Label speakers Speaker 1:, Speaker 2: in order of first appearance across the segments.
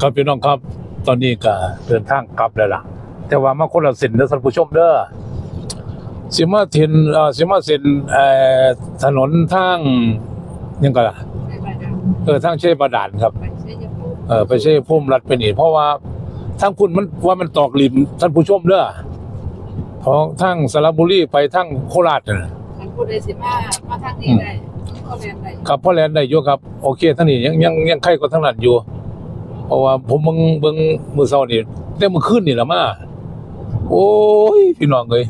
Speaker 1: ครับพี่น้องครับตอนนี้ก็เดินทางกลับแล้วล่ะ แต่ว่ามาคนละเส้นเด้อท่านผู้ชมเด้อสิมาเทนเอ่อสิมาเส้นเอ่อถนนทางยังก็ล่ะ
Speaker 2: ไปบ้านเรา
Speaker 1: เออทางเชยบาดาลครับ
Speaker 2: ไปใช้ยาปู
Speaker 1: เออไปเชยพุ่มรัดเป็นอีกเพราะว่าทางคุณมันว่ามันตอกริมท่านผู้ชมเด้อเพราะทางสระบุรีไปทางโคราชน่ะ
Speaker 2: อันพูดได้สิมามาทางนี้ได้ก็เรียนได้
Speaker 1: ครับพ่อแลนได้อยู่ครับ โอเคทั้งนี้ยังยังยังใครก็ทั้งนั้นอยู่ เพราะว่าผมเบิ่งเบิ่งมื้อเช้านี่ได้มื้อคืนนี่ล่ะมาโอ้ยพี่น้องเอ้ย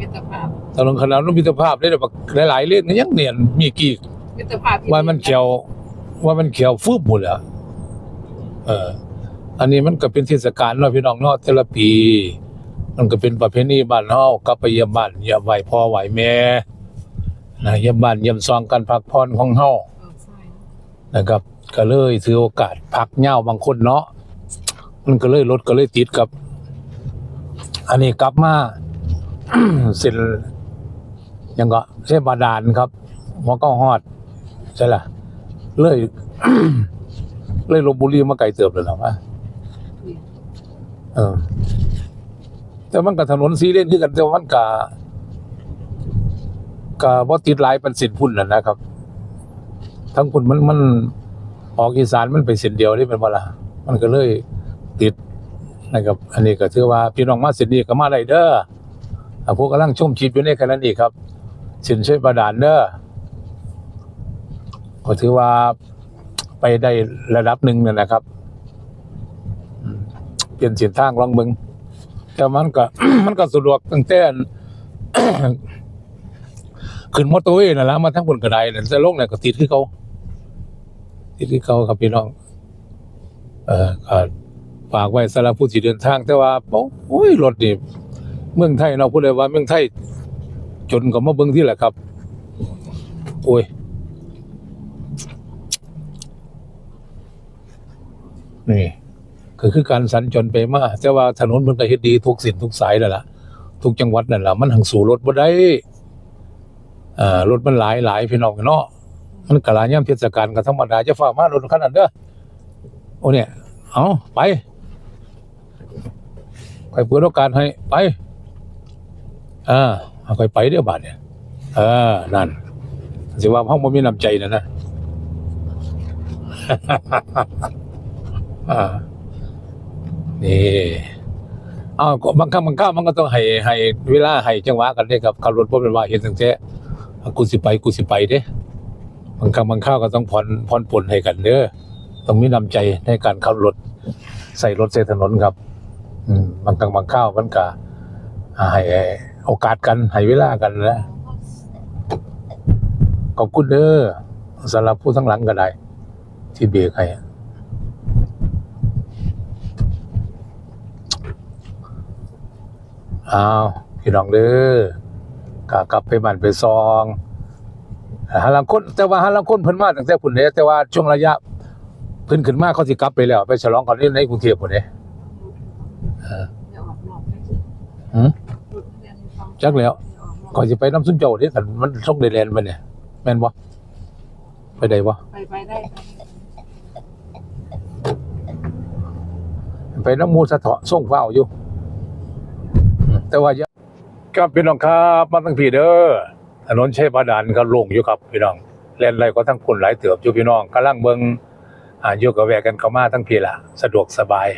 Speaker 2: มิตรภาพ
Speaker 1: ถนนขนาดนั้นมิตรภาพได้แบบหลายๆเลนก็ยังเนียนมีกี่
Speaker 2: มิตรภาพที่
Speaker 1: ว่ามันเขียว ว่ามันเขียวฟืบหมดแล้วเออ อันนี้มันก็เป็นเทศกาลเนาะพี่น้องเนาะแต่ละปี มันก็เป็นประเพณีบ้านเฮากลับไปเยี่ยมบ้านเยี่ยมไหวพ่อไหวแม่นะเยี่ยมบ้านเยี่ยมซองกันพักผ่อนของเฮา
Speaker 2: เออใช่
Speaker 1: นะครับ ก็เลยถือโอกาสพักเหย้าบางคนเนาะมันก็เลยรถก็เลยติดกับ อันนี้กลับมาเส้นยังก็เส้นบาดาลครับหมอก็ฮอดใช่ล่ะเลยเลยลบบุรีมาไกลเติบเลยหรอวะเออ แต่มันกับถนนสีเลนคือกันแต่ว่ามันกะกะบ่ติดหลายเป็นสินพุ่นน่ะนะครับ ทั้งพุ่นมันมัน ออกอีสานมันเป็นสินเดียวที่เป็นบ่ล่ะมันก็เลยติดนะครับอันนี้ก็ถือว่าพี่น้องมาสินนี้ก็มาได้เด้อพวกกำลังชุ่มชีพอยู่ในขณะนี้ครับสินช่วยประดานเด้อก็ถือว่าไปได้ระดับหนึ่งนั่นนะครับเปลี่ยนเส้นทางลองเบิ่งแต่มันก็ มันก็สะดวกตั้งแต่อันขึ้นมอเตอร์เวย์นั่นแหละมาทั้งบนกระไดนั่นแต่ลงเนี่ยก็ติดคือเขา ติดคือเขาครับพี่น้อง เอ่อก็ฝากไว้สำหรับผู้ที่เดินทาง แต่ว่าโอ้ยรถนี่เมืองไทยเราพูดเลยว่าเมืองไทย จนก็มาเบิ่งที่แหละครับ โอ้ยนี่ก็คือการสัญจรไปมาแต่ว่าถนนมันก็เฮ็ดดีทุกสินทุกสายแล้วล่ะ ทุกจังหวัดนั่นล่ะมันหังสู่รถบ่ได้อ่ารถมันหลายหลายพี่น้องเนาะ มันกะลายยามเทศกาลก็ธรรมดาจะฟ้ามารถคันนั้นเด้อโอ้เนี่ย เอาไปไปเปิดโอกาสให้ไปอ่าเอาไปไปเดี๋ยวบาดเนี่ยเออนั่นสิว่าห้องบ่มีน้ำใจนะนะนี่อ้าวก็บางครั้งบางคราวมันก็ต้องให้ให้เวลาให้จังหวะกันเด้ครับขับรถบ่เป็นว่าเห็นตั้งแต่กูสิไปกูสิไปเด้ บางครั้งบางคราวก็ต้องผ่อนผ่อนปลนให้กันเด้อต้องมีน้ำใจในการขับรถใส่รถใส่ถนนครับอืบางครั้งบางคราวมันก็ให้โอกาสกันให้เวลากันนะขอบคุณเด้อสำหรับผู้ทั้งหลังก็ได้ ที่เบรกให้อ้าวพี่น้องเด้อกะกลับไปบ้านไปซอง หาลังคนแต่ว่าหาลังคนเพิ่นมาตั้งแต่พุ่นเด้แต่ว่าช่วงระยะเพิ่นขึ้นมาเขาสิกลับไปแล้ว ไปฉลองกันที่ในกรุงเทพพุ่นเด้
Speaker 2: เดี๋ยวออกนอกได้สิ
Speaker 1: หืม
Speaker 2: รถเรียนให้ฟัง
Speaker 1: จักแล้ว
Speaker 2: เดี๋ยวออกนอก
Speaker 1: ก่อนสิไปน้ำซุนเจ้าที่กันมันส่งได้แลนด์ไปเนี่ยแม่นบ่ไปได้บ่
Speaker 2: ไปไปได้ครับ
Speaker 1: ไปน้ำหมูสะเถาะส่งเฝ้าอยู่อืมแต่ว่าอย่าครับพี่น้องครับมาทั้งพี่เด้อ ถนนเชยบาดาลก็โล่งอยู่ครับพี่น้องแล่นไรก็ทั้งคนหลายเติบอยู่พี่น้องกำลังเบิงอ่าอยู่กับแวกันเข้ามาทั้งพี่ล่ะสะดวกสบาย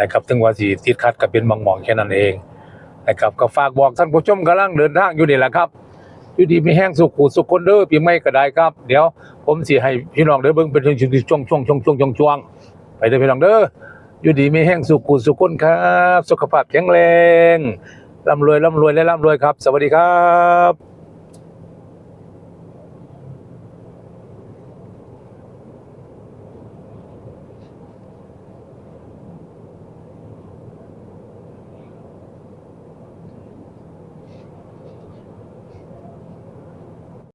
Speaker 1: นะครับถึงว่าสิติดขัดก็เป็นบางหมองแค่นั้นเองนะครับก็ฝากบอกท่านผู้ชมกำลังเดินทางอยู่นี่แหละครับอยู่ดีไมีแห้งสุขุสุขคนเด้อปีใหม่ก็ได้ครับ เดี๋ยวผมสิให้พี่น้องเด้อเบิ่งเป็นช่วงๆช่วงช่วงช่วงช่วงช่วงไปเด้อพี่น้องเด้ออยู่ดีไมีแห้งสุขุสุขคนครับ สุขภาพแข็งแรงร่ำรวยร่ำรวยและร่ำรวยครับ สวัสดีครับ